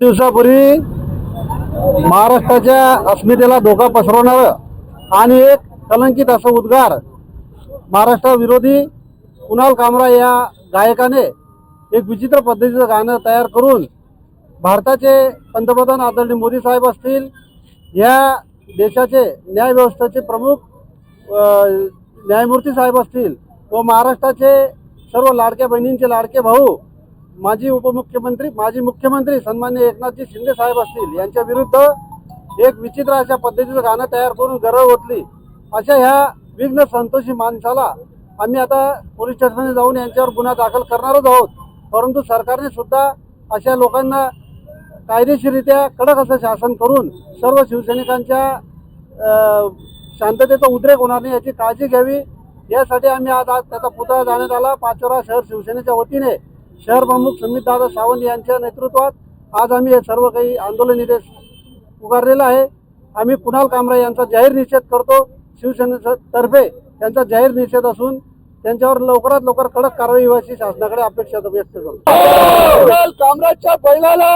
दिवसापूर्वी महाराष्ट्राच्या अस्मितेला धोका पसरवणारं आणि एक कलंकित असं उद्गार महाराष्ट्राविरोधी कुणाल कामरा या गायकाने एक विचित्र पद्धतीचं गाणं तयार करून भारताचे पंतप्रधान आदरणीय मोदी साहेब असतील या देशाचे न्यायव्यवस्थेचे प्रमुख न्यायमूर्ती साहेब असतील व महाराष्ट्राचे सर्व लाडक्या बहिणींचे लाडके भाऊ माजी उपमुख्यमंत्री माजी मुख्यमंत्री सन्मान्य एकनाथजी शिंदे साहेब असतील यांच्या विरुद्ध एक विचित्र अशा पद्धतीचं गाणं तयार करून गरज ओतली. अशा ह्या विघ्न संतोषी माणसाला आम्ही आता पोलीस स्टेशनमध्ये जाऊन यांच्यावर गुन्हा दाखल करणारच आहोत. परंतु सरकारने सुद्धा अशा लोकांना कायदेशीररित्या कडक असं शासन करून सर्व शिवसैनिकांच्या शांततेचा उद्रेक होणार नाही याची काळजी घ्यावी. यासाठी आम्ही आज आज त्याचा पुतळा जाण्यात आला. पाचोरा शहर शिवसेनेच्या वतीने शहर प्रमुख सुमित दादा सावंत यांच्या नेतृत्वात आज आम्ही हे सर्व काही आंदोलन इथे उभारलेलं आहे. आम्ही कुणाल कामरा यांचा जाहीर निषेध करतो. शिवसेनेतर्फे त्यांचा जाहीर निषेध असून त्यांच्यावर लवकरात लवकर कडक कारवाई व्हायची शासनाकडे अपेक्षा व्यक्त करतो. कामराजच्या बैलाला!